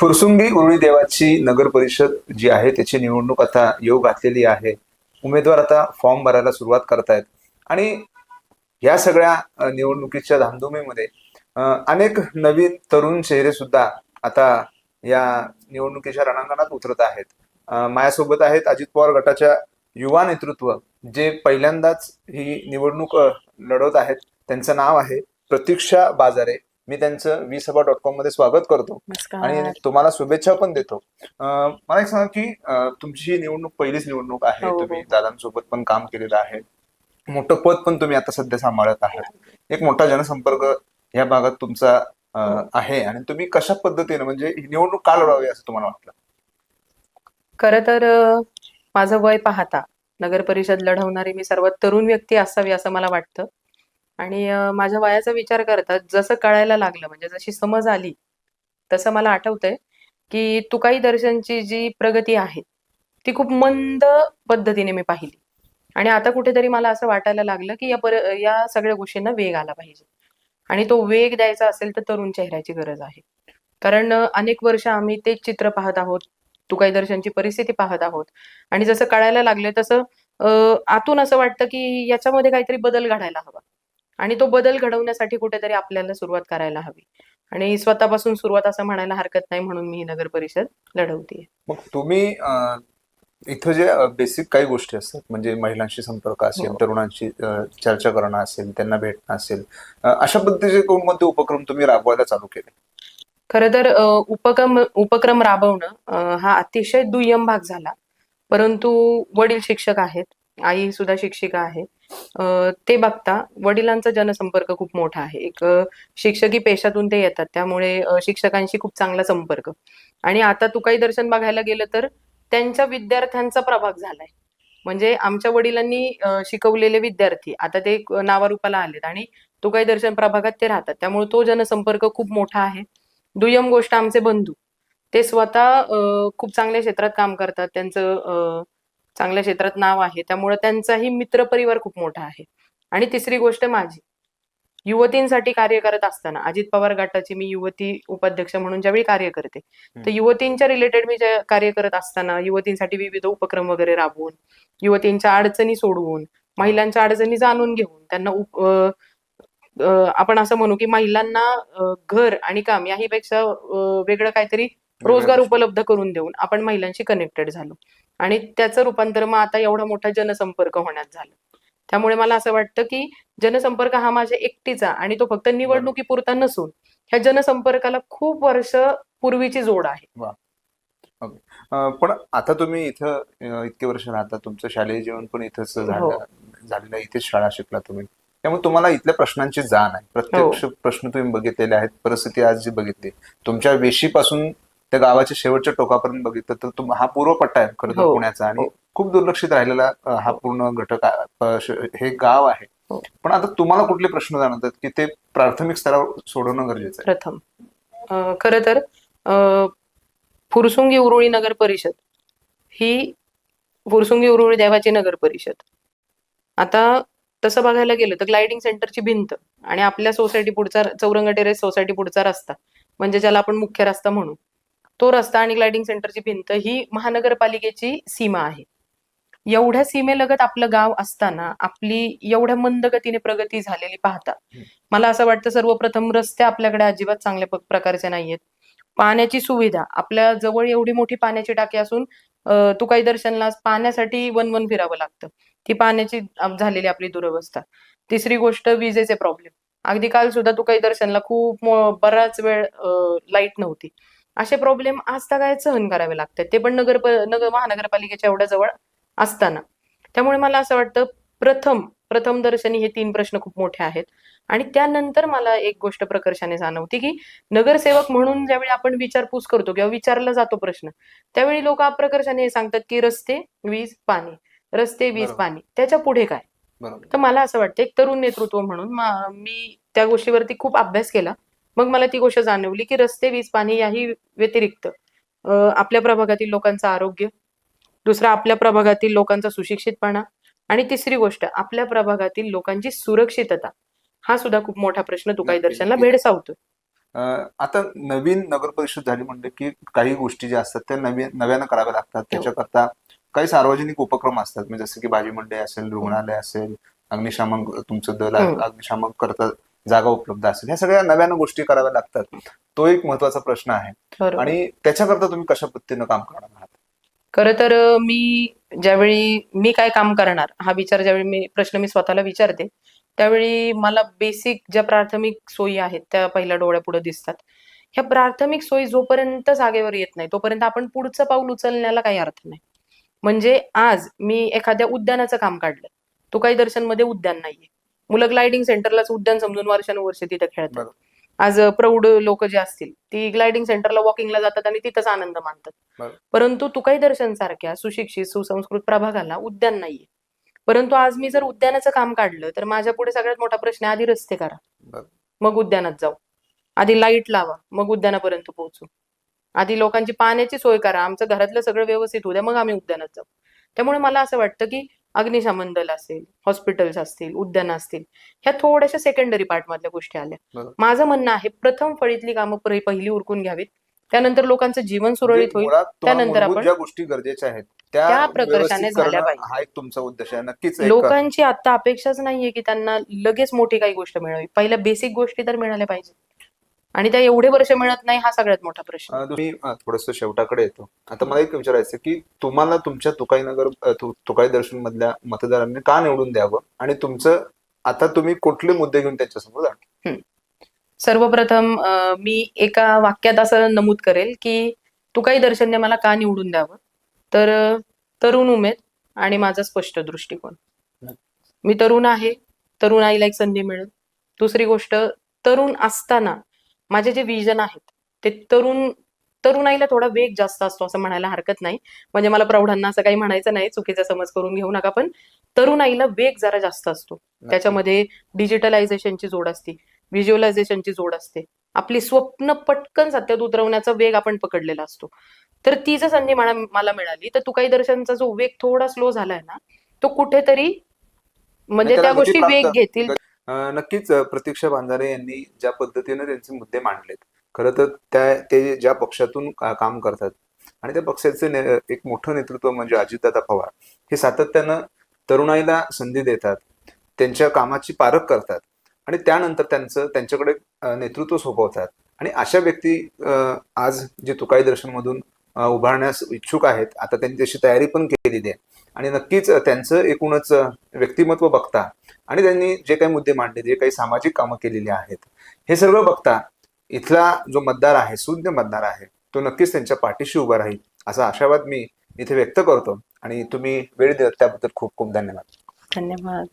फुरसुंगी उरुळी देवाची नगर परिषद जी आहे त्याची निवडणूक आता येऊ घातलेली आहे. उमेदवार आता फॉर्म भरायला सुरुवात करतायत. आणि या सगळ्या निवडणुकीच्या धामधुमीमध्ये अनेक नवीन तरुण चेहरे सुद्धा आता या निवडणुकीच्या रणांगणात उतरत आहेत. माझ्यासोबत आहेत अजित पवार गटाच्या युवा नेतृत्व जे पहिल्यांदाच ही निवडणूक लढवत आहेत. त्यांचं नाव आहे प्रतीक्षा बाजारे. मी त्यांचं वी सभा डॉट कॉममध्ये स्वागत करतो. आणि तुम्हाला शुभेच्छा पण देतो. मला एक सांगा की तुमची ही निवडणूक पहिलीच निवडणूक आहे हो, हो. तुम्ही दादांसोबत पण काम केलेलं आहे. मोठं पद पण तुम्ही आता सध्या सांभाळत आहात. एक मोठा जनसंपर्क या भागात तुमचा हो. आहे. आणि तुम्ही कशा पद्धतीने म्हणजे ही निवडणूक का लढवावी असं तुम्हाला वाटलं? खर तर माझं वय पाहता नगर परिषद लढवणारी मी सर्वात तरुण व्यक्ती असावी असं मला वाटतं. आणि माझ्या वयाचा विचार करता जसं कळायला लागलं म्हणजे जशी समज आली तसं मला आठवतंय की तुकाई दर्शनची जी प्रगती आहे ती खूप मंद पद्धतीने मी पाहिली. आणि आता कुठेतरी मला असं वाटायला लागलं की या पर या सगळ्या गोष्टींना वेग आला पाहिजे. आणि तो वेग द्यायचा असेल तर तरुण चेहऱ्याची गरज आहे. कारण अनेक वर्ष आम्ही तेच चित्र पाहत आहोत तुकाई दर्शनची परिस्थिती पाहत आहोत. आणि जसं कळायला लागले तसं आतून असं वाटतं की याच्यामध्ये काहीतरी बदल घडायला हवा. आणि तो बदल घडवण्यासाठी कुठेतरी आपल्याला सुरुवात करायला हवी. आणि स्वतःपासून सुरुवात असं म्हणायला हरकत नाही म्हणून मी ही नगर परिषद लढवतीये. मग तुम्ही इथं जे बेसिक काही गोष्टी असतात म्हणजे महिलांशी संपर्क असेल हो. तरुणांशी चर्चा करणं असेल त्यांना भेटणं असेल अशा पद्धतीचे कोणकोणते उपक्रम तुम्ही राबवायला चालू केले? खरं तर उपक्रम उपक्रम राबवणं हा अतिशय दुय्यम भाग झाला. परंतु वडील शिक्षक आहेत. आई सुद्धा शिक्षिका आहे. ते बघता वडिलांचा जनसंपर्क खूप मोठा आहे. एक शिक्षकी पेशातून ते येतात. त्यामुळे शिक्षकांशी खूप चांगला संपर्क. आणि आता तुकाई दर्शन बघायला गेलं तर त्यांच्या विद्यार्थ्यांचा प्रभाग झालाय. म्हणजे आमच्या वडिलांनी शिकवलेले विद्यार्थी आता ते नावारूपाला आलेत आणि तुकाई दर्शन प्रभागात ते राहतात. त्यामुळे तो जनसंपर्क खूप मोठा आहे. दुय्यम गोष्ट आमचे बंधू. ते स्वतः खूप चांगल्या क्षेत्रात काम करतात. त्यांचं चांगल्या क्षेत्रात नाव आहे त्यामुळे त्यांचाही मित्रपरिवार खूप मोठा आहे आणि तिसरी गोष्ट माझी युवतींसाठी कार्य करत असताना अजित पवार गटाची मी युवती उपाध्यक्ष म्हणून ज्यावेळी कार्य करते तर. युवतींच्या रिलेटेड मी जे कार्य करत असताना युवतींसाठी विविध उपक्रम वगैरे राबवून युवतींच्या अडचणी सोडवून महिलांच्या अडचणी जाणून घेऊन त्यांना आपण असं म्हणू की महिलांना घर आणि काम याहीपेक्षा वेगळं काहीतरी रोजगार. उपलब्ध करून देऊन आपण महिलांशी कनेक्टेड झालो आणि त्याचं रूपांतर मग आता एवढा मोठा जनसंपर्क होण्यात झालं. त्यामुळे मला असं वाटतं की जनसंपर्क हा माझ्या एकटीचा आणि तो फक्त निवडणुकीपुरता नसून ह्या जनसंपर्काला खूप वर्ष पूर्वीची जोड आहे. पण आता तुम्ही इथं इतके वर्ष राहता तुमचं शालेय जीवन पण इथंच हो. झालं झालेलं. इथेच शाळा शिकला तुम्ही. त्यामुळे तुम्हाला इथल्या प्रश्नांची जाण आहे. प्रत्यक्ष प्रश्न तुम्ही बघितलेले आहेत परिस्थिती आज जी बघितली तुमच्या वेशीपासून त्या गावाच्या शेवटच्या टोकापर्यंत बघितलं तर तुम हा पूर्व पट्टा आहे खरं तर हो. पुण्याचा आणि हो. खूप दुर्लक्षित राहिलेला अं, हा पूर्ण घटक आहे. अं, श- हे गाव आहे हो. पण आता तुम्हाला कुठले प्रश्न जाणवतात की ते प्राथमिक स्तरावर सोडवणं गरजेचं आहे प्रथम अ, खरं तर अ, फुरसुंगी उरुळी नगर परिषद ही फुरसुंगी उरुळी देवाची नगर परिषद आता तसं बघायला गेलं तर ग्लायडिंग सेंटरची भिंत आणि आपल्या सोसायटी पुढचा चौरंग टेरेस सोसायटी पुढचा रस्ता म्हणजे ज्याला आपण मुख्य रस्ता म्हणू तो रस्ता आणि ग्लायडिंग सेंटरची भिंत ही महानगरपालिकेची सीमा आहे. एवढ्या सीमेलगत आपलं गाव असताना आपली एवढ्या मंद गतीने प्रगती झालेली पाहता मला असं वाटतं सर्वप्रथम रस्ते आपल्याकडे अजिबात चांगल्या प्रकारचे नाहीयेत. पाण्याची सुविधा आपल्या जवळ एवढी मोठी पाण्याची टाकी असून तू काही दर्शनला पाण्यासाठी वन वन फिरावं लागतं. ती पाण्याची झालेली आपली दुरवस्था. तिसरी गोष्ट विजेचे प्रॉब्लेम अगदी काल सुद्धा तू काही दर्शनला खूप बराच वेळ लाइट नव्हती. असे प्रॉब्लेम आज काय सहन करावे लागतात. ते पण नगर नगर महानगरपालिकेच्या एवढ्या जवळ असताना. त्यामुळे मला असं वाटतं प्रथम प्रथम दर्शनी हे तीन प्रश्न खूप मोठे आहेत. आणि त्यानंतर मला एक गोष्ट प्रकर्षाने जाणवती की नगरसेवक म्हणून ज्यावेळी आपण विचारपूस करतो किंवा विचारला जातो प्रश्न त्यावेळी लोक प्रकर्षाने हे सांगतात की रस्ते वीज पाणी. रस्ते वीज. पाणी. त्याच्या पुढे काय? तर मला असं वाटतं एक तरुण नेतृत्व म्हणून मी त्या गोष्टीवरती खूप अभ्यास केला. मग मला ती गोष्ट जाणवली की रस्ते वीज पाणी याही व्यतिरिक्त आपल्या प्रभागातील लोकांचं आरोग्य दुसरा आपल्या प्रभागातील लोकांचा सुशिक्षितपणा आणि तिसरी गोष्ट आपल्या प्रभागातील लोकांची सुरक्षितता. हा सुद्धा खूप मोठा प्रश्न तुकाई दर्शनला अं, आता नवीन नगर परिषद झाली म्हणजे की काही गोष्टी ज्या असतात त्या नवीन नव्यानं कराव्या लागतात. त्याच्याकरता काही सार्वजनिक उपक्रम असतात. म्हणजे जसं की भाजी मंडई असेल रुग्णालय असेल अग्निशामक तुमचं दल हम्म. अग्निशामक करता जागा उपलब्ध असेल. ह्या सगळ्या नव्यानं गोष्टी कराव्या लागतात. तो एक महत्त्वाचा प्रश्न आहे. आणि त्याच्याकरता तुम्ही कशा पद्धतीनं काम करणार आहात? खरं तर मी ज्यावेळी मी काय काम करणार हा विचार ज्यावेळी मी प्रश्न मी स्वतःला विचारते त्यावेळी मला बेसिक ज्या प्राथमिक सोयी आहेत त्या पहिल्या डोळ्यापुढे दिसतात. ह्या प्राथमिक सोयी जोपर्यंत जागेवर येत नाही तोपर्यंत आपण पुढचं पाऊल उचलण्याला काही अर्थ नाही. म्हणजे आज मी एखाद्या उद्यानाचं काम काढलं. तो काही दर्शनमध्ये उद्यान नाहीये. मुलं ग्लायडिंग सेंटरलाच उद्यान समजून वर्षानुवर्ष तिथे खेळतात. आज प्रौढ लोक जे असतील ती ग्लायडिंग सेंटरला वॉकिंगला जातात आणि तिथंच आनंद मानतात. परंतु तुकाई दर्शन सारख्या सुशिक्षित सुसंस्कृत प्रभागाला उद्यान नाहीये. परंतु आज मी जर उद्यानाचं काम काढलं तर माझ्या पुढे सगळ्यात मोठा प्रश्न आधी रस्ते करा. मग उद्यानात जाऊ. आधी लाइट लावा मग उद्यानापर्यंत पोहोचू. आधी लोकांची पाण्याची सोय करा आमचं घरातलं सगळं व्यवस्थित होऊ द्या मग आम्ही उद्यानात जाऊ. त्यामुळे मला असं वाटतं की अग्निशमन दल असेल हॉस्पिटल्स असतील उद्यान असतील ह्या थोड्याशा सेकंडरी पार्ट मधल्या गोष्टी आल्या. माझं म्हणणं आहे प्रथम फळीतली कामं पहि- पहिली उरकून घ्यावीत. त्यानंतर लोकांचं जीवन सुरळीत म्हणजे होईल. मुळात तुम्हाला त्यानंतर आपण- ज्या गोष्टी गरजेच्या आहेत त्या प्रकर्षाने झाल्या पाहिजे. हा एक तुमचा उद्देश आहे. नक्कीच लोकांची आता अपेक्षाच नाहीये की त्यांना लगेच मोठी काही गोष्ट मिळावी. पहिल्या बेसिक गोष्टी तर मिळाल्या पाहिजे आणि त्या एवढे वर्ष मिळत नाही हा सगळ्यात मोठा प्रश्न. तुम्ही थोडस शेवटाकडे येतो. आता मला एक विचारायचं की तुम्हाला तुमच्या तुकाई नगर अं, तु- तुकाई दर्शन मधल्या मतदारांनी का निवडून द्यावं? आणि तुमचं आता तुम्ही कुठले मुद्दे घेऊन त्यांच्यासमोर जाणार? सर्वप्रथम मी एका वाक्यात असं नमूद करेल की तू काही दर्शनने मला का निवडून द्यावं? तर तरुण उमेद आणि माझा स्पष्ट दृष्टिकोन. मी तरुण आहे तरुणाईला एक संधी मिळेल. दुसरी गोष्ट तरुण असताना माझे जे विजन आहेत ते तरुण तरुणाईला थोडा वेग जास्त असतो असं म्हणायला हरकत नाही. म्हणजे मला प्रौढांना असं काही म्हणायचं नाही चुकीचा समज करून घेऊ नका पण तरुणाईला वेग जरा जास्त असतो. त्याच्यामध्ये डिजिटलायझेशनची जोड असते व्हिज्युअलायझेशनची जोड असते. आपली स्वप्न पटकन सत्यात उतरवण्याचा वेग आपण पकडलेला असतो. तर ती जर संधी मला मिळाली तर तू काही दर्शनचा जो वेग थोडा स्लो झालाय ना तो कुठेतरी म्हणजे त्या गोष्टी वेग घेतील. नक्कीच प्रतीक्षा बांधारे यांनी ज्या पद्धतीने त्यांचे मुद्दे मांडलेत खरं तर त्या ते ज्या पक्षातून काम करतात आणि त्या पक्षाचे ने- एक मोठं नेतृत्व म्हणजे अजितदादा पवार हे सातत्यानं तरुणाईला संधी देतात त्यांच्या कामाची पारख करतात आणि त्यानंतर त्यांचं त्यांच्याकडे नेतृत्व सोपवतात आणि अशा व्यक्ती आज जे तुकाई दर्शनमधून उभारण्यास इच्छुक आहेत आता त्यांनी तशी तयारी पण केलेली आहे. आणि नक्कीच त्यांचं एकूणच व्यक्तिमत्व बघता आणि त्यांनी जे काही मुद्दे मांडले जे काही सामाजिक कामं केलेली आहेत हे सर्व बघता इथला जो मतदार आहे शून्य मतदार आहे तो नक्कीच त्यांच्या पाठीशी उभा राहील असा आशावाद मी इथे व्यक्त करतो आणि तुम्ही वेळ देत त्याबद्दल खूप खूप धन्यवाद. धन्यवाद.